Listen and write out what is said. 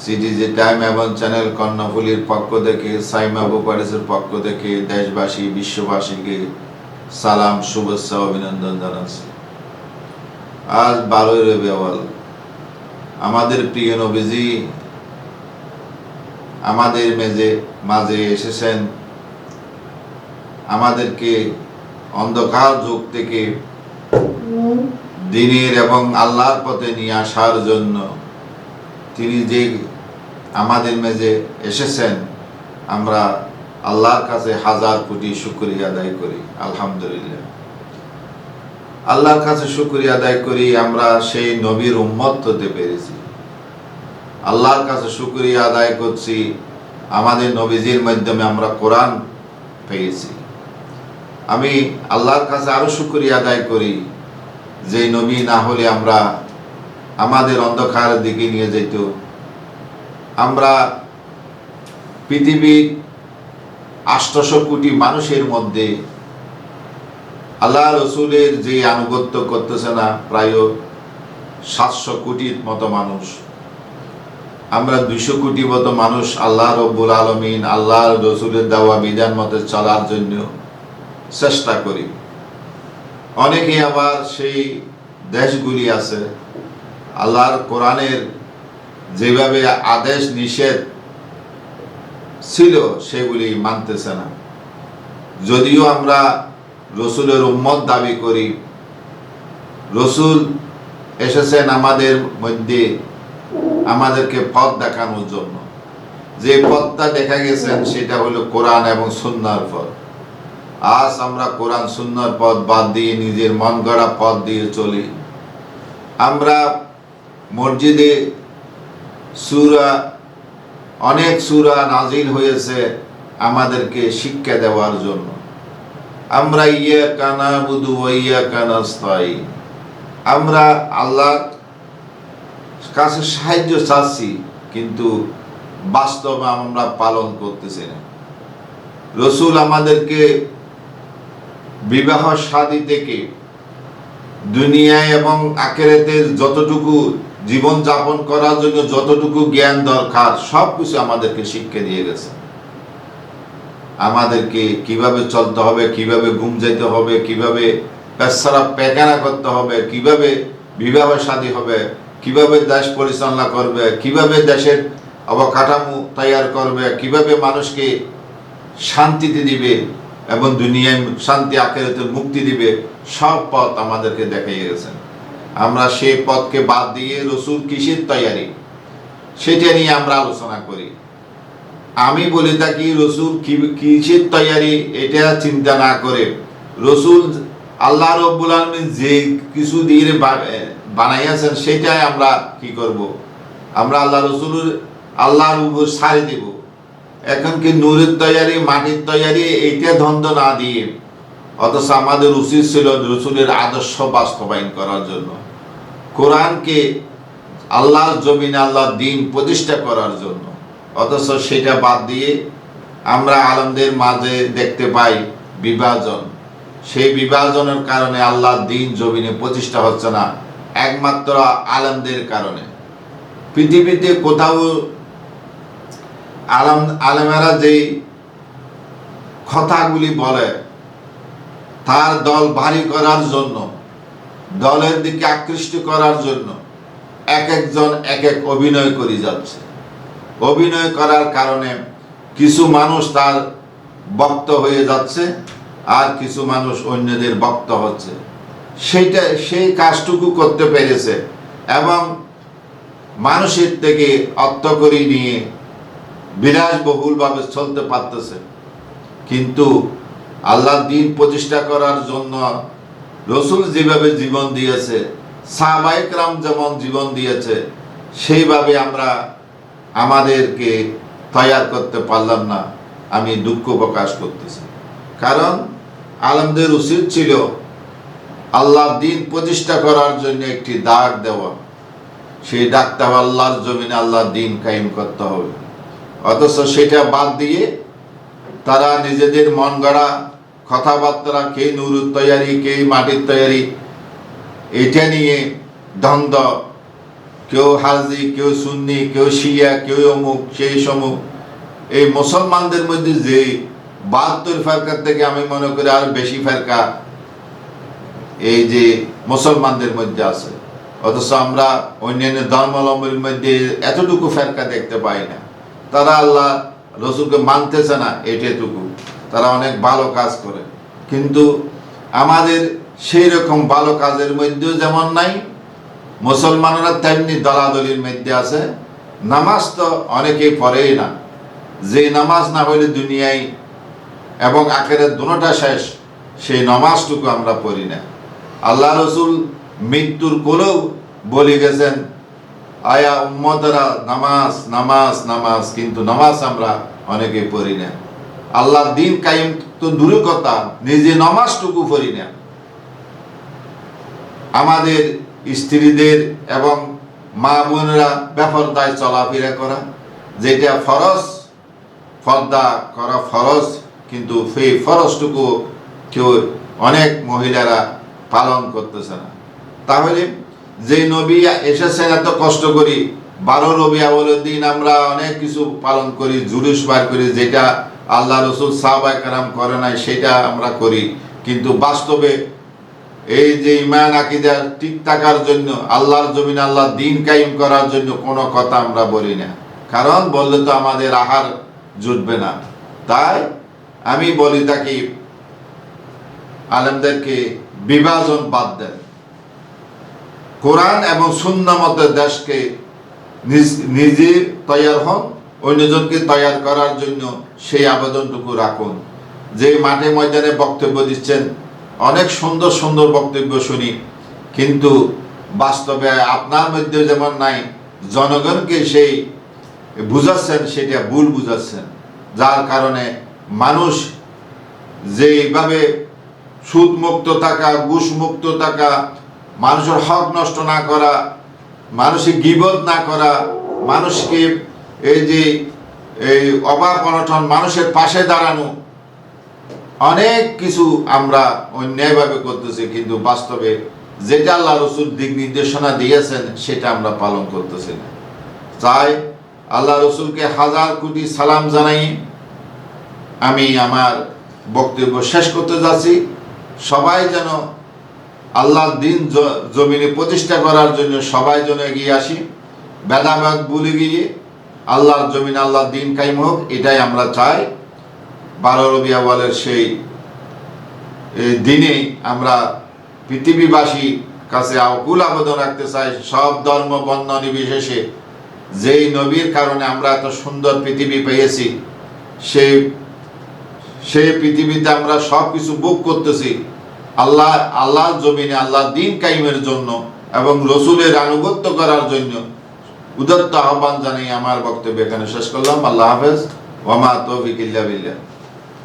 CDG time এবং channel কর্ণফুলির পক্ষ থেকে সাইমা বুপারিসের পক্ষ থেকে দেশবাসী বিশ্ববাসীকে সালাম শুভেচ্ছা অভিনন্দন জানাচ্ছি। আজ বারোই রবি আওয়াল আমাদের প্রিয় নবীজি আমাদের মেজে মাঝে এসেছেন। আমাদেরকে অন্ধকার যুগ থেকে দিনের এবং আল্লাহর পথে নিয়ে আসার জন্য তিনি যে আমাদের মেজে এসেছেন, আমরা আল্লাহর কাছে হাজার কোটি শুক্রিয়া আদায় করি, আলহামদুলিল্লাহ। আল্লাহর কাছে শুক্রিয়া আদায় করি, আমরা সেই নবীর উম্মত হতে পেরেছি। আল্লাহর কাছে শুক্রিয়া আদায় করছি, আমাদের নবীজির মাধ্যমে আমরা কোরআন পেয়েছি। আমি আল্লাহর কাছে আরও শুক্রিয়া আদায় করি, যে নবী না হলে আমরা আমাদের অন্ধকারের দিকে নিয়ে যেত আমরা পৃথিবীর আষ্টশো কোটি মানুষের মধ্যে আল্লাহ রসুলের যে আনুগত্য করতেছে না, প্রায় সাতশো কোটির মতো মানুষ। আমরা দুইশো কোটি মতো মানুষ আল্লাহ রব্বুল আলমিন আল্লাহ রসুলের দেওয়া বিধান মতে চলার জন্য চেষ্টা করি। অনেকে আবার সেই দেশগুলি আছে আল্লাহর কোরআনের যেভাবে আদেশ নিষেধ ছিল, সেগুলি মানতেছে না। যদিও আমরা রসুলের উম্মত দাবি করি, রসুল এসেছেন আমাদের মধ্যে, আমাদেরকে পথ দেখানোর জন্য। যে পথটা দেখা গেছেন, সেটা হলো কোরআন এবং সুন্নার পথ। আজ আমরা কোরআন, সুন্নার পথ বাদ দিয়ে নিজের মন গড়া পথ দিয়ে চলি। আমরা মসজিদে সুরা, অনেক সুরা নাজিল হয়েছে আমাদেরকে শিক্ষা দেওয়ার জন্য। আমরা ইয়া কানা বুধু ইয়া কানা স্থায়ী আমরা আল্লাহ কাছে সাহায্য চাচ্ছি, কিন্তু বাস্তবে আমরা পালন করতেছি না। রসুল আমাদেরকে বিবাহ শাদী থেকে দুনিয়ায় এবং আখেরাতের যতটুকু জীবন যাপন করার জন্য যতটুকু জ্ঞান দরকার, সব কিছু আমাদেরকে শিক্ষা দিয়ে গেছে। আমাদেরকে কীভাবে চলতে হবে, কীভাবে ঘুম যেতে হবে, কীভাবে পেশারা পেকানা করতে হবে, কীভাবে বিবাহ শাদী হবে, কীভাবে দেশ পরিচালনা করবে, কীভাবে দেশের অবকাঠামো তৈয়ার করবে, কীভাবে মানুষকে শান্তিতে দিবে এবং দুনিয়ায় শান্তি আখেরাতে মুক্তি দিবে, সব পথ আমাদেরকে দেখাইয়ে গেছেন। আমরা সেই পথকে বাদ দিয়ে রসুল কিসের তৈয়ারি? সেটা নিয়ে আমরা আলোচনা করি। আমি বলে থাকি, রসুল কিসের তৈয়ারি? এটা চিন্তা না করে। রসুল আল্লাহ রব্বুল আলমিন যে কিছু দিয়ে বানাইয়াছেন, সেটাই আমরা কি করব? আমরা আল্লাহ রসুলের আল্লাহর উপর সারি দেব। এখন কি নূরের তৈয়ারি, মাটির তৈয়ারি, এইটা ধন্দ না দিয়ে অথচ আমাদের উচিত ছিল রসুলের আদর্শ বাস্তবায়ন করার জন্য। কোরআনকে আল্লাহ জমিন আল্লাহ দিন প্রতিষ্ঠা করার জন্য। অথচ সেটা বাদ দিয়ে আমরা আলমদের মাঝে দেখতে পাই বিভাজন। সেই বিভাজনের কারণে আল্লাহ দিন জমিনে প্রতিষ্ঠা হচ্ছে না, একমাত্র আলমদের কারণে। পৃথিবীতে কোথাও আলম আলেমেরা যেই কথাগুলি বলে তার দল ভারী করার জন্য, দলের দিকে আকৃষ্ট করার জন্য এক একজন এক এক অভিনয় করে যাচ্ছে। অভিনয় করার কারণে কিছু মানুষ তার বক্ত হয়ে যাচ্ছে আর কিছু মানুষ অন্যদের বক্ত হচ্ছে। সেইটা, সেই কাজটুকু করতে পেরেছে এবং মানুষের থেকে অর্থ করে নিয়ে বিলাসবহুলভাবে চলতে পারতেছে। কিন্তু আল্লাহ দিন প্রতিষ্ঠা করার জন্য রসুল যেভাবে জীবন দিয়েছে সাহবাইকরাম যেমন জীবন দিয়েছে, সেইভাবে আমরা আমাদেরকে তৈয়ার করতে পারলাম না, আমি দুঃখ প্রকাশ করতেছি। কারণ আলমদের উচিত ছিল আল্লাহ দিন প্রতিষ্ঠা করার জন্য একটি দাগ দেওয়া। সেই ডাকটা আল্লাহর জমিনে আল্লাহর দিন কায়েম করতে হবে। অথচ সেটা বাদ দিয়ে তারা নিজেদের মন গড়া কথাবার্তা কে নুরুর তৈয়ারি, কে মাটির তৈয়ারি, এটা নিয়ে দ্বন্দ্ব। কেউ হাজি কেউ সুন্নি, কেউ শিয়া, কেউ অমুক, সেই সমুক। এই মুসলমানদের মধ্যে যে বাহাত্তর ফেরকার থেকে আমি মনে করি আর বেশি ফেরকা এই যে মুসলমানদের মধ্যে আছে। অথচ আমরা অন্যান্য ধর্মাবলম্বীর মধ্যে এতটুকু ফেরকা দেখতে পাই না। তারা আল্লাহ রসুলকে মানতেছে না এটুকু। তারা অনেক ভালো কাজ করে। কিন্তু আমাদের সেই রকম ভালো কাজের মধ্যেও যেমন নাই, মুসলমানরা তেমনি দলাদলির মধ্যে আছে। নামাজ তো অনেকেই পড়েই না। যে নামাজ না হইলে দুনিয়ায় এবং আখেরের দুটোটা শেষ, সেই নামাজটুকু আমরা পড়ি না। আল্লাহ রসুল মৃত্যুর কোলেও বলে গেছেন, আয়া উম্মতরা, নামাজ নামাজ নামাজ। কিন্তু নামাজ আমরা অনেকে পড়ি না। আল্লাহর দিন কায়েম তো দূরের কথা, নিজে নামাজটুকু পড়ি না। আমাদের স্ত্রীদের এবং মা বোনেরা বেফরদায় চলাফেরা করা, যেটা ফরজ, ফর্দা করা ফরজ, কিন্তু সেই ফরজটুকু কেউ অনেক মহিলারা পালন করতেছে না। তাহলে যে নবী এসেছেন এত কষ্ট করি, বারো রবি আবলের দিন আমরা অনেক কিছু পালন করি, জুলুস বার করি, যেটা আল্লাহ রসুল সাহবাই কারাম করে নাই, সেটা আমরা করি। কিন্তু বাস্তবে এই যে ইমান আকিদা ঠিক থাকার জন্য, আল্লাহর জমিন আল্লাহ দিন কায়েম করার জন্য কোনো কথা আমরা বলি না। কারণ বললে তো আমাদের আহার জুটবে না। তাই আমি বলি তাকে আলেমদেরকে বিভাজন বাদ দেন। কোরআন এবং শূন্য মতে দেশকে নিজে তৈয়ার হন অন্যজনকে তৈয়ার করার জন্য সেই আবেদনটুকু রাখুন। যে মাঠে ময়দানে বক্তব্য দিচ্ছেন, অনেক সুন্দর সুন্দর বক্তব্য শুনি, কিন্তু বাস্তবে আপনার মধ্যে যেমন নাই, জনগণকে সেই বুঝাচ্ছেন, সেটা ভুল বুঝাচ্ছেন। যার কারণে মানুষ যেভাবে সুদ মুক্ত থাকা ঘুষ মুক্ত থাকা, মানুষের হক নষ্ট না করা, মানুষের গিবত না করা, মানুষকে এই যে, এই অভাব অনটন মানুষের পাশে দাঁড়ানো, অনেক কিছু আমরা অন্যায়ভাবে করতেছি, কিন্তু বাস্তবে যেটা আল্লাহ রসুল দিক নির্দেশনা দিয়েছেন, সেটা আমরা পালন করতেছি না। তাই আল্লাহ রসুলকে হাজার কোটি সালাম জানাই। আমি আমার বক্তব্য শেষ করতে যাচ্ছি। সবাই যেন আল্লাহর দিন জমিনে প্রতিষ্ঠা করার জন্য সবাই যেন এগিয়ে আসি। ভেদাভেদ ভুলে গিয়ে আল্লাহর জমিন, আল্লাহর দিন কাইম হোক, এটাই আমরা চাই। বারো রবি আওয়ালের সেই দিনে আমরা পৃথিবীবাসী কাছে আকুল আবেদন রাখতে চাই, সব ধর্ম, বর্ণ, নির্বিশেষে। যেই নবীর কারণে আমরা এত সুন্দর পৃথিবী পেয়েছি সেই সেই পৃথিবীতে আমরা সব কিছু বুক করতেছি, আল্লাহ, আল্লাহর জমিনে আল্লাহ দিন কাইমের জন্য এবং রসুলের আনুগত্য করার জন্য। উদত্ত আহ্বান জানিয়ে আমার বক্তব্য এখানে শেষ করলাম। আল্লাহ হাফেজ। ওমা তৌফিক ইল্লা বিল্লাহ।